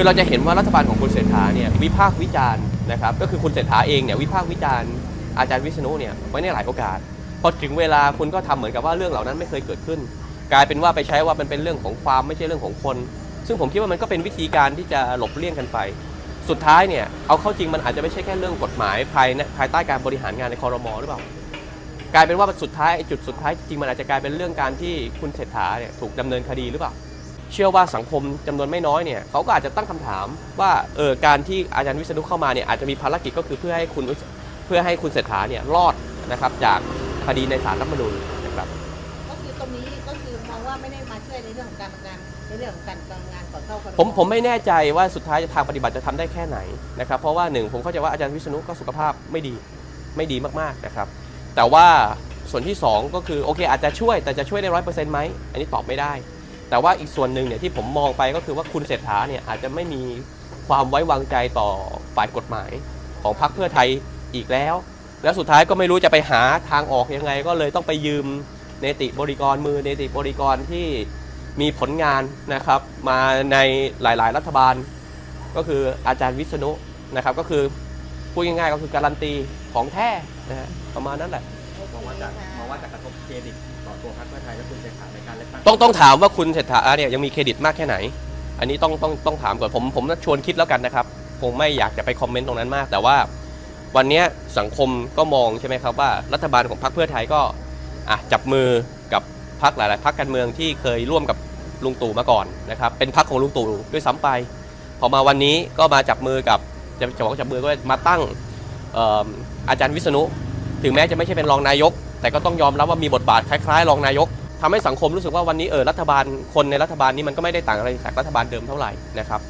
คือเราจะเห็นว่ารัฐบาลของคุณเศรษฐาเนี่ยวิพากษ์วิจารณ์นะครับก็คือคุณเศรษฐาเองเนี่ยวิพากษ์วิจารณ์อาจารย์วิษณุเนี่ยไว้ในหลายโอกาสพอถึงเวลาคุณก็ทำเหมือนกับว่าเรื่องเหล่านั้นไม่เคยเกิดขึ้น กลายเป็นว่าไปใช้ว่ามันเป็นเรื่องของความไม่ใช่เรื่องของคน ซึ่งผมคิดว่ามันก็เป็นวิธีการที่จะหลบเลี่ยงกันไป สุดท้ายเนี่ยเอาเข้าจริงมันอาจจะไม่ใช่แค่เรื่องกฎหมายภายในภายใต้การบริหารงานในคอรมอหรือเปล่ากลายเป็นว่าสุดท้ายจุดสุดท้ายจริงมันอาจจะกลายเป็นเรื่องการที่คุณเศรษฐาเนี่ยถูกดำเนินคดีหรือเปล่า เชื่อว่าสังคมจำนวนไม่น้อยเนี่ยเขาก็อาจจะตั้งคำถามว่าเออการที่อาจารย์วิษณุเข้ามาเนี่ยอาจจะมีภารกิจก็คือเพื่อให้คุณเพื่อให้คุณเศรษฐาเนี่ยรอดนะครับจากคดีในศาลรัฐธรรมนูญนะครับก็คือตรงนี้ก็คือมองว่าไม่ได้มาช่วยในเรื่องของการทำงานในเรื่องของการทำงานก่อนเข้าครผมผมไม่แน่ใจว่าสุดท้ายทางปฏิบัติจะทำได้แค่ไหนนะครับเพราะว่าหนึ่งผมเข้าใจว่าอาจารย์วิษณุก็สุขภาพไม่ดีไม่ดีมากๆนะครับ แต่ว่าส่วนที่สองก็คือโอเคอาจจะช่วยแต่จะช่วยได้ร้อยเปอร์เซ็นต์ไหมอันนี้ตอบไม่ได้ แต่ว่าอีกส่วนหนึ่งเนี่ยที่ผมมองไปก็คือว่าคุณเศรษฐาเนี่ยอาจจะไม่มีความไว้วางใจต่อฝ่ายกฎหมายของพรรคเพื่อไทยอีกแล้ว แล้วสุดท้ายก็ไม่รู้จะไปหาทางออกยังไง ก็เลยต้องไปยืมเนติบริกรมือเนติบริกรที่มีผลงานนะครับมาในหลายๆ รัฐบาล ก็คืออาจารย์วิษณุนะครับก็คือพูดง่ายๆก็คือการันตีของแท้นะฮะประมาณนั้นแหละ มองว่าจะมองว่าจะกระทบเครดิตต่อตัวพรรคเพื่อไทยและคุณเศรษฐาในการเลือกตั้งต้องต้องถามว่าคุณเศรษฐาเนี่ยยังมีเครดิตมากแค่ไหน อันนี้ต้องต้องต้องถามก่อนผมผมชวนคิดแล้วกันนะครับคงไม่อยากจะไปคอมเมนต์ตรงนั้นมาก แต่ว่าวันนี้สังคมก็มองใช่ไหมครับว่ารัฐบาลของพรรคเพื่อไทยก็อะจับมือกับพรรคหลาย ๆพรรคการเมืองที่เคยร่วมกับลุงตู่มาก่อนนะครับเป็นพรรคของลุงตู่ด้วยซ้ำไป พอมาวันนี้ก็มาจับมือกับจะจะบอกจับมือก็มาตั้งอออาจารย์วิษณุ ถึงแม้จะไม่ใช่เป็นรองนายก แต่ก็ต้องยอมรับว่ามีบทบาทคล้ายๆ รองนายกทำให้สังคมรู้สึกว่าวันนี้เออรัฐบาลคนในรัฐบาลนี้มันก็ไม่ได้ต่างอะไรจากรัฐบาลเดิมเท่าไหร่นะครับ